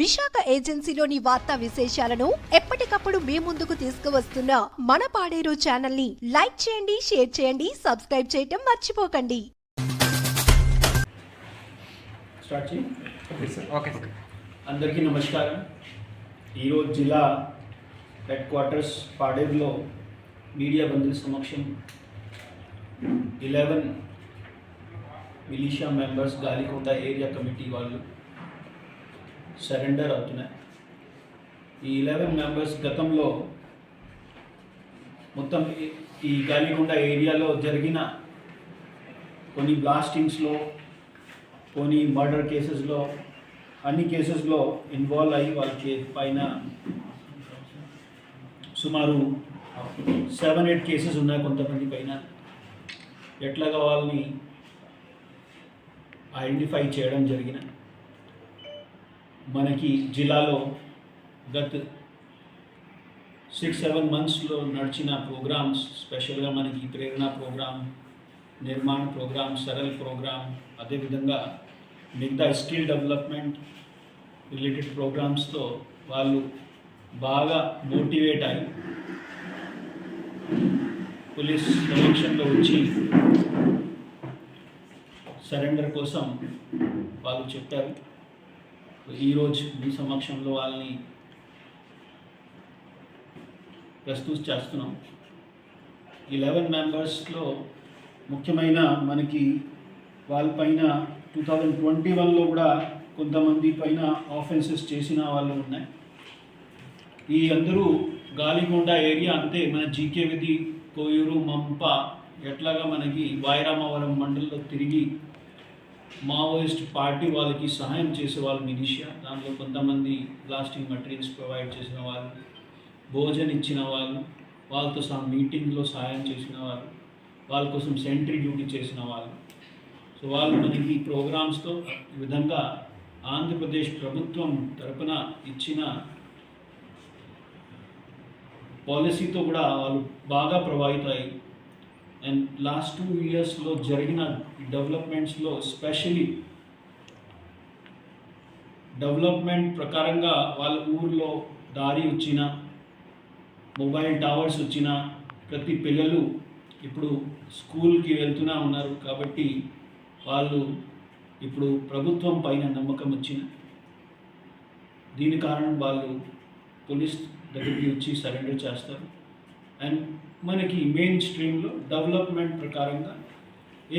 విశాఖ ఏజెన్సీలోని వార్తా విశేషాలను ఎప్పటికప్పుడు మీ ముందుకు తీసుకువస్తున్న మన పాడేరు ఛానల్ని లైక్ చేయండి షేర్ చేయండి సబ్స్క్రైబ్ చేయటం మర్చిపోకండి. స్టార్ట్ చేయి. Okay sir. Okay sir. అందరికీ నమస్కారం. ఈరోజు జిల్లా హెడ్ క్వార్టర్స్ పాడేరులో మీడియా బంధువుల సమక్షం eleven militia members Galikonda area committee వాళ్ళు సరెండర్ అవుతున్నాయి. ఈ ఇలెవెన్ మెంబర్స్ గతంలో మొత్తం ఈ- ఈ ఏరియాలో జరిగిన కొన్ని బ్లాస్టింగ్స్లో కొన్ని మర్డర్ కేసెస్లో అన్ని కేసెస్లో ఇన్వాల్వ్ అయ్యి వాళ్ళ చే పైన సుమారు సెవెన్ ఎయిట్ కేసెస్ ఉన్నాయి కొంతమంది పైన. ఎట్లాగా వాళ్ళని ఐడెంటిఫై చేయడం జరిగిన. మనకి జిల్లాలో గత సిక్స్ సెవెన్ మంత్స్లో నడిచిన ప్రోగ్రామ్స్ స్పెషల్గా మనకి Prerana programme Nirmana programme Saral programme అదేవిధంగా మిగతా స్కిల్ డెవలప్మెంట్ రిలేటెడ్ ప్రోగ్రామ్స్తో వాళ్ళు బాగా మోటివేట్ అయ్యి పోలీస్ సమక్షంలో వచ్చి సరెండర్ కోసం వాళ్ళు చెప్పారు. ఈరోజు మీ సమక్షంలో వాళ్ళని ప్రస్తుత చేస్తున్నాం. ఈ లెవెన్ మెంబర్స్లో ముఖ్యమైన మనకి వాళ్ళపైన టూ థౌజండ్ ట్వంటీ వన్లో కూడా కొంతమంది పైన ఆఫెన్సెస్ చేసిన వాళ్ళు ఉన్నాయి. ఈ అందరూ గాలిగొండ ఏరియా అంతే మన జీకే విధి కోయూరు మంప ఎట్లాగా మనకి వాయిరామవరం మండలిలో తిరిగి మావోయిస్ట్ పార్టీ వాళ్ళకి సహాయం చేసే వాళ్ళు మిలిషియా దాంట్లో కొంతమంది ప్లాస్టిక్ మెటీరియల్స్ ప్రొవైడ్ చేసిన వాళ్ళు భోజనం ఇచ్చిన వాళ్ళు వాళ్ళతో సహా మీటింగ్లో సహాయం చేసిన వాళ్ళు వాళ్ళ కోసం సెంట్రీ డ్యూటీ చేసిన వాళ్ళు. సో వాళ్ళు మనకి ప్రోగ్రామ్స్తో ఈ విధంగా ఆంధ్రప్రదేశ్ ప్రభుత్వం తరపున ఇచ్చిన పాలసీతో కూడా వాళ్ళు బాగా ప్రభావితమయ్యి అండ్ లాస్ట్ టూ ఇయర్స్లో జరిగిన డెవలప్మెంట్స్లో స్పెషలీ డెవలప్మెంట్ ప్రకారంగా వాళ్ళ ఊర్లో దారి వచ్చిన మొబైల్ టవర్స్ వచ్చిన ప్రతి పిల్లలు ఇప్పుడు స్కూల్కి వెళ్తూనే ఉన్నారు కాబట్టి వాళ్ళు ఇప్పుడు ప్రభుత్వం పైన నమ్మకం వచ్చిన దీని కారణం వాళ్ళు పోలీస్ దగ్గరికి వచ్చి సరెండర్ చేస్తారు. అండ్ మనకి మెయిన్ స్ట్రీమ్లో డెవలప్మెంట్ ప్రకారంగా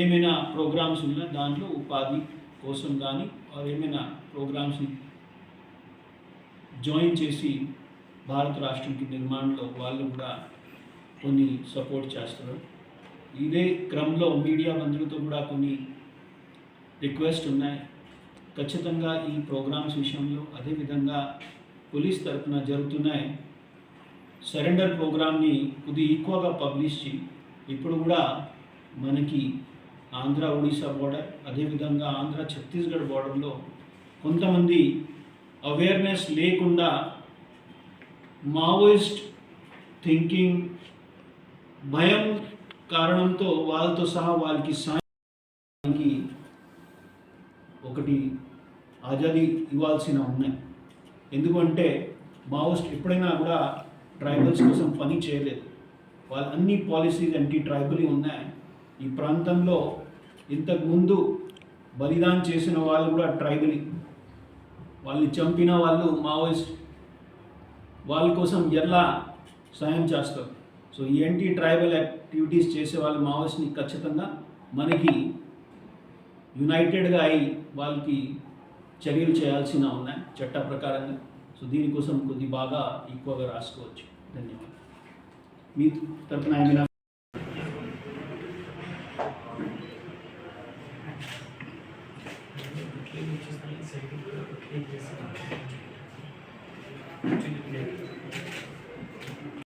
ఏమైనా ప్రోగ్రామ్స్ ఉన్నా దాంట్లో ఉపాధి కోసం కానీ ఆర్ ఏమైనా ప్రోగ్రామ్స్ని జాయిన్ చేసి భారత రాష్ట్రంకి నిర్మాణంలో వాళ్ళు కూడా కొన్ని సపోర్ట్ చేస్తారు. ఇదే క్రమంలో మీడియా మంత్రులతో కూడా కొన్ని రిక్వెస్ట్ ఉన్నాయి. ఖచ్చితంగా ఈ ప్రోగ్రామ్స్ విషయంలో అదేవిధంగా పోలీస్ తరఫున జరుగుతున్నాయి. సరెండర్ ప్రోగ్రామ్ని కొద్ది ఎక్కువగా పబ్లిష్ చేయి. ఇప్పుడు కూడా మనకి ఆంధ్ర ఒడిశా బోర్డర్ అదేవిధంగా ఆంధ్ర ఛత్తీస్గఢ్ బోర్డర్లో కొంతమంది అవేర్నెస్ లేకుండా మావోయిస్ట్ థింకింగ్ భయం కారణంతో వాళ్ళతో సహా వాళ్ళకి సాయానికి ఒకటి ఆజాదీ ఇవ్వాల్సిన ఉన్నాయి. ఎందుకంటే మావోయిస్ట్ ఎప్పుడైనా కూడా ట్రైబల్స్ కోసం పని చేయలేదు. వాళ్ళ అన్ని పాలసీస్ యాంటీ ట్రైబల్ ఉన్నాయి. ఈ ప్రాంతంలో ఇంతకుముందు బలిదానం చేసిన వాళ్ళు కూడా ట్రైబల్ వాళ్ళని చంపిన వాళ్ళు మావోయిస్ట్. వాళ్ళ కోసం ఎలా సాయం చేస్తారు. సో ఈ యాంటీ ట్రైబల్ యాక్టివిటీస్ చేసే వాళ్ళు మావోయిస్ట్ని ఖచ్చితంగా మనకి యునైటెడ్గా అయి వాళ్ళకి చర్యలు చేయాల్సిన ఉన్నాయి చట్ట ప్రకారంగా. సో దీనికోసం కొద్ది బాగా ఎక్కువగా రాసుకోవచ్చు. ధన్యవాదాలు. మీ తరఫున ఏమైనా